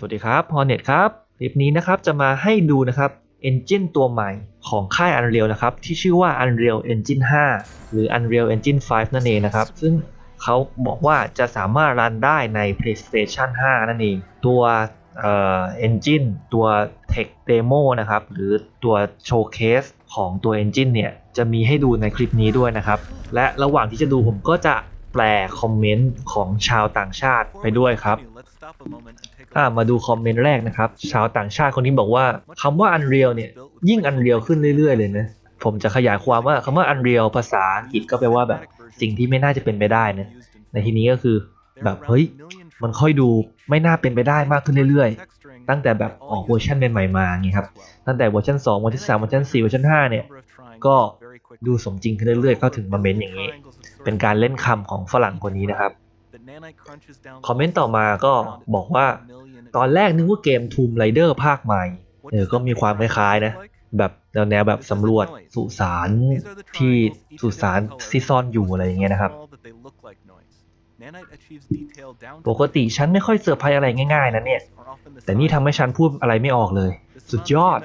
สวัสดีครับ Hornet ครับคลิปนี้นะครับจะมาให้ดูนะครับ Engine ตัวใหม่ของค่าย Unreal นะครับที่ชื่อว่า Unreal Engine 5 หรือ Unreal Engine 5 นั่นเองนะครับ ซึ่งเขาบอกว่าจะสามารถรันได้ใน PlayStation 5 นั่นเอง ตัวเอ่อ Engine ตัว Tech Demo นะครับ หรือตัว Showcase ของตัว Engine เนี่ย จะมีให้ดูในคลิปนี้ด้วยนะครับ และระหว่างที่จะดูผมก็จะ ลคอมเมนต์ของชาวต่างชาติไปด้วยครับอ่ามาดูคอมเมนต์แรกนะครับ ชาวต่างชาติคนนี้บอกว่าคำว่า Unreal เนี่ยยิ่ง Unreal ขึ้นเรื่อย ๆ เลยนะผมจะขยายความว่าคำว่า Unreal ภาษาอังกฤษก็แปลว่าแบบสิ่งที่ไม่น่าจะเป็นไปได้นะในที่นี้ก็คือแบบเฮ้ยมันค่อยดูไม่น่าเป็นไปได้มากขึ้นเรื่อยๆ ตั้งแต่แบบออกเวอร์ชันใหม่ๆมาอย่างงี้ครับ ตั้งแต่เวอร์ชัน2เวอร์ชัน3เวอร์ชัน4เวอร์ชัน5เนี่ย ก็ ดูสมจริงขึ้นเรื่อยๆ ก็ถึงมาเมนต์อย่างนี้ เป็นการเล่นคำของฝรั่งคนนี้นะครับ คอมเมนต์ต่อมาก็บอกว่า ตอนแรกนึกว่าเกมทูมไรเดอร์ภาคใหม่ เออ ก็มีความคล้ายๆนะ แบบแนวแนวแบบสำรวจสุสานที่สุสานที่ซ่อนอยู่อะไรอย่างเงี้ยนะครับ ปกติฉันไม่ค่อยเซอร์ไพรส์อะไรง่าย ๆนะเนี่ย แต่นี่ทำให้ฉันพูดอะไรไม่ออกเลย สุดยอด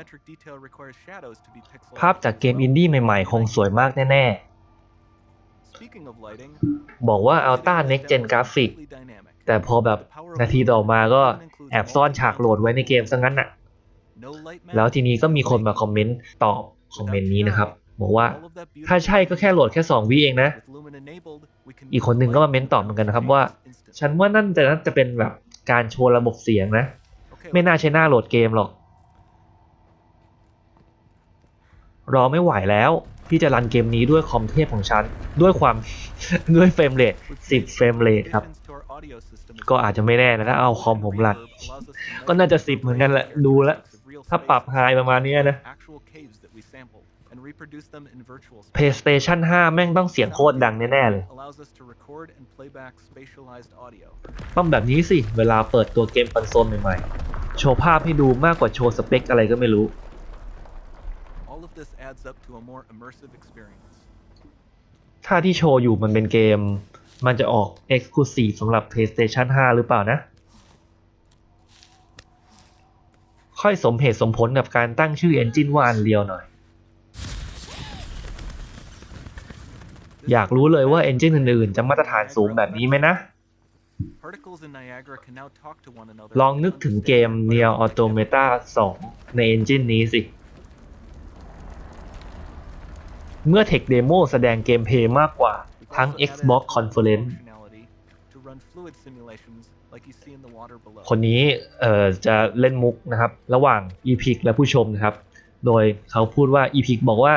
ภาพจากเกมอินดี้ใหม่ๆ คงสวยมากแน่ๆ บอกว่า Ultra Next Gen Graphic แต่พอแบบนาทีต่อมาก็แอบซ่อนฉากโหลดไว้ในเกมซะงั้นน่ะ แล้วทีนี้ก็มีคนมาคอมเมนต์ตอบคอมเมนต์นี้นะครับ บอกว่าถ้าใช่ก็แค่โหลดแค่ 2วิเองนะ อีกคนหนึ่งก็มาเม้นตอบเหมือนกันนะครับว่า ฉันว่านั่นจะน่าจะเป็นแบบการโชว์ระบบเสียงนะ ไม่น่าใช้หน้าโหลดเกมหรอก รอไม่ไหวแล้วที่จะรันเกมนี้ด้วยคอมเทพของฉัน ด้วยความด้วยเฟรมเรท10 เฟรมเรทครับ ก็อาจจะไม่แน่นะถ้าเอาคอมผมรันก็น่าจะ 10 เหมือนกันแหละดูแล้วถ้าปรับไฮประมาณเนี้ยนะ PlayStation 5 แม่งต้องเสียงโคตรดังแน่ๆเลย ต้องแบบนี้สิ เวลาเปิดตัวเกมคอนโซลใหม่ๆ โชว์ภาพให้ดูมากกว่าโชว์สเปคอะไรก็ไม่รู้ ถ้าที่โชว์อยู่มันเป็นเกม มันจะออก Exclusive สำหรับ PlayStation 5 หรือเปล่านะ ค่อยสมเหตุสมผลกับการตั้งชื่อ Engine ว่า Unreal หน่อย อยากรู้เลยว่า Engine อื่นๆ จะมาตรฐานสูงแบบนี้ไหมนะ ลองนึกถึงเกม Nier Automata 2 ใน Engine นี้สิ เมื่อ Tech Demo แสดงเกมเพลย์มากกว่าทั้ง Xbox Conference คนนี้เอ่อจะเล่นมุกนะครับ ระหว่าง Epic และผู้ชมนะครับ โดยเขาพูดว่า Epic บอกว่า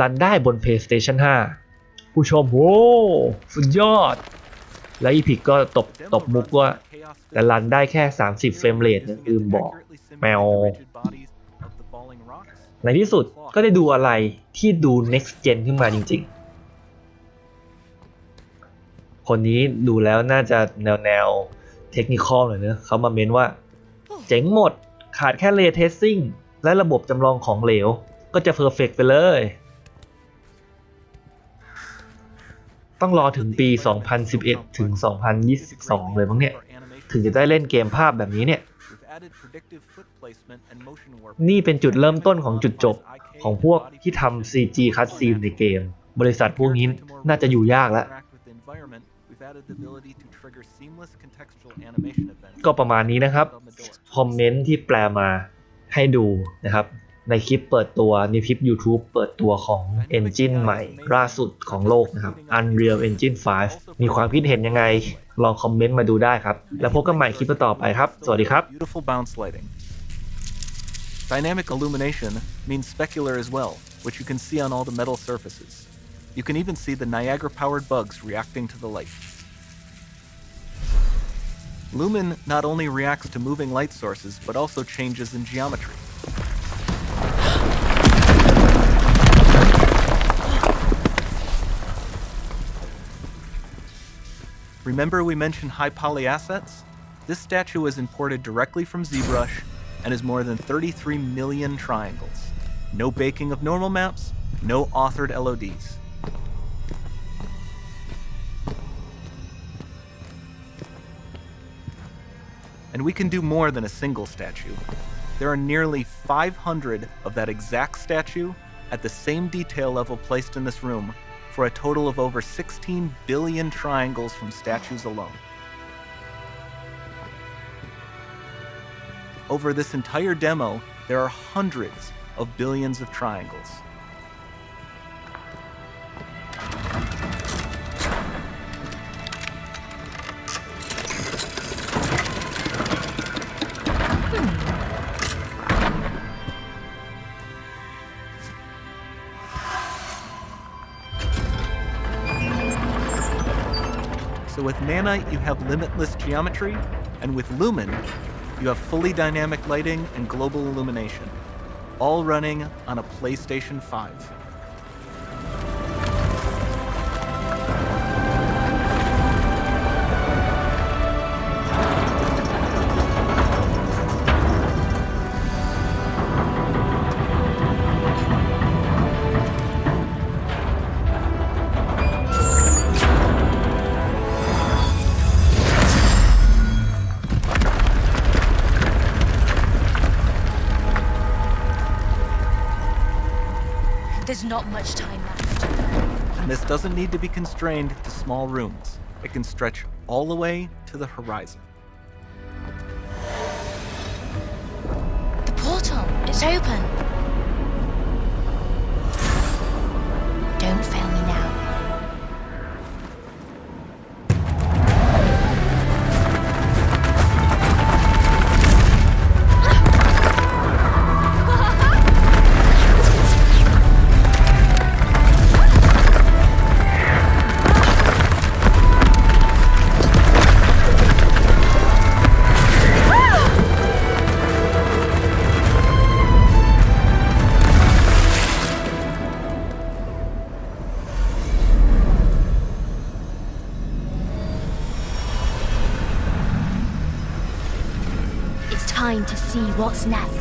รันได้บน PlayStation 5 ผู้ชมโว้สุดยอด และ Epic ก็ตบตบมุกว่า แต่รันได้แค่ 30 เฟรมเรทนะลืมบอกแมวในที่สุดก็ได้ดูอะไรที่ดู next gen ขึ้นมาจริง ๆ คนนี้ดูแล้วน่าจะแนวแนวเทคนิคอลหน่อยเนะเขามาเม้นว่า เจ๋งหมดขาดแค่เลเทสซิ่งและระบบจำลองของเหลว ก็จะเพอร์เฟกไปเลย ต้องรอถึงปี 2011 ถึง 2022 เลยมั้งเนี่ย ถึงจะได้เล่นเกมภาพแบบนี้เนี่ย นี่เป็นจุดเริ่มต้นของจุดจบของพวกที่ทำ CG cutscene ในเกม บริษัทพวกนี้น่าจะอยู่ยากแล้ว ก็ประมาณนี้นะครับ คอมเมนต์ที่แปลมาให้ดูนะครับ ในคลิปเปิดตัวในคลิป YouTube เปิดตัวของ Engine ใหม่ล่าสุดของโลกนะครับ Unreal Engine 5 มีความคิดเห็นยังไง ลองคอมเมนต์มาดูได้ครับ แล้วพบกันใหม่คลิปต่อไปครับ สวัสดีครับ Beautiful bounce lighting. Dynamic illumination means specular as well, which you can see on all the metal surfaces. You can even see the Niagara powered bugs reacting to the light. Lumen not only reacts to moving light sources, but also changes in geometry. Remember we mentioned high poly assets? This statue was imported directly from ZBrush and is more than 33 million triangles. No baking of normal maps, no authored LODs. And we can do more than a single statue. There are nearly 500 of that exact statue at the same detail level placed in this room for a total of over 16 billion triangles from statues alone. Over this entire demo, there are hundreds of billions of triangles. So with Nanite, you have limitless geometry, and with Lumen, you have fully dynamic lighting and global illumination, all running on a PlayStation 5. There's not much time left. And this doesn't need to be constrained to small rooms. It can stretch all the way to the horizon. The portal, it's open. See what's next.